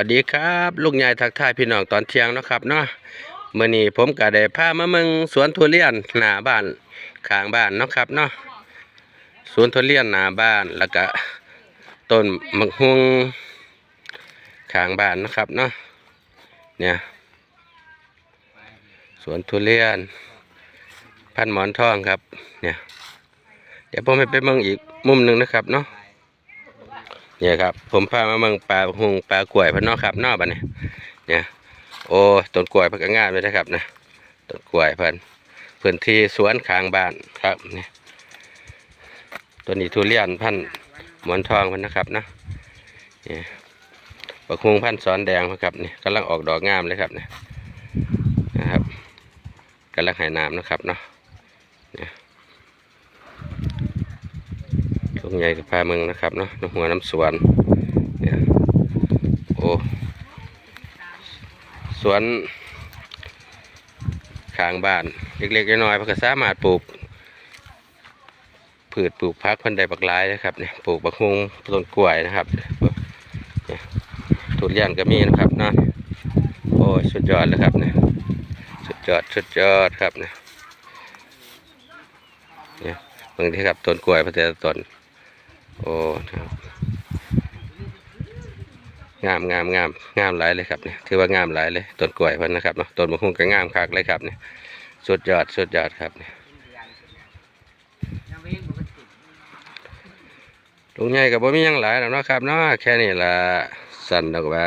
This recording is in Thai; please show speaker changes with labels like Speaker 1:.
Speaker 1: วัสดีครับ ลุงใหญ่ทักทายพี่น้องตอนเที่ยงนะครับเนาะเมื้อนี้ผมก็ได้พามาเมืองสวนทุเรียนหน้าบ้านข้างบ้านนะครับเนาะสวนทุเรียนหน้าบ้านแล้วก็ต้นมะฮุงข้างบ้านนะครับเนาะเนี่ยสวนทุเรียน พันหมอนทองครับเนี่ยเดี๋ยวผมให้ไปเมืองอีกมุมหนึ่งนะครับเนาะ เนี่ยครับ ผมพามาเมืองปลาหงปลากล้วยพะนอครับนอบันเนี่ยเนี่ยโอ้ต้นกล้วยพันก็งามเลยนะครับนะต้นกล้วยพิ่นพื้นที่สวนข้างบ้านครับเนี่ยตัวนี้ทุเรียนพันธุ์หมอนทองพิ่นนะครับนะเนี่ยบักฮงพันสอนแดงเพิ่นครับนี่กำลังออกดอกงามเลยครับเนี่ยนะครับกำลังหายน้ำนะครับเนาะเนี่ย ลุงใหญ่กับพาเมืองนะครับเนาะน้ำหัวน้ำสวนเนี่ยโอ้สวนข้างบ้านเล็กๆน้อยๆเพิ่นก็สามารถปลูกพืชปลูกพักพันใดบักหลายนะครับเนี่ยปลูกบักฮุงต้นกล้วยนะครับเนี่ยทุเรียนก็มีนะครับเนาะโอ้สุดยอดเลยครับเนี่ยสุดยอดสุดยอดครับเนี่ยเนี่ยบางทีครับต้นกล้วยพันแต่ละต้น โอ้ครับงามงามงามงามหลายเลยครับเนี่ยถือว่างามหลายเลยต้นกล้วยพันนะครับเนาะต้นบักฮุงก็งามคักเลยครับเนี่ยสุดยอดสุดยอดครับเนี่ยลุงใหญ่กับบ่มียังหลายแล้วเนาะครับเนาะแค่นี้ละสั่นดอกว่า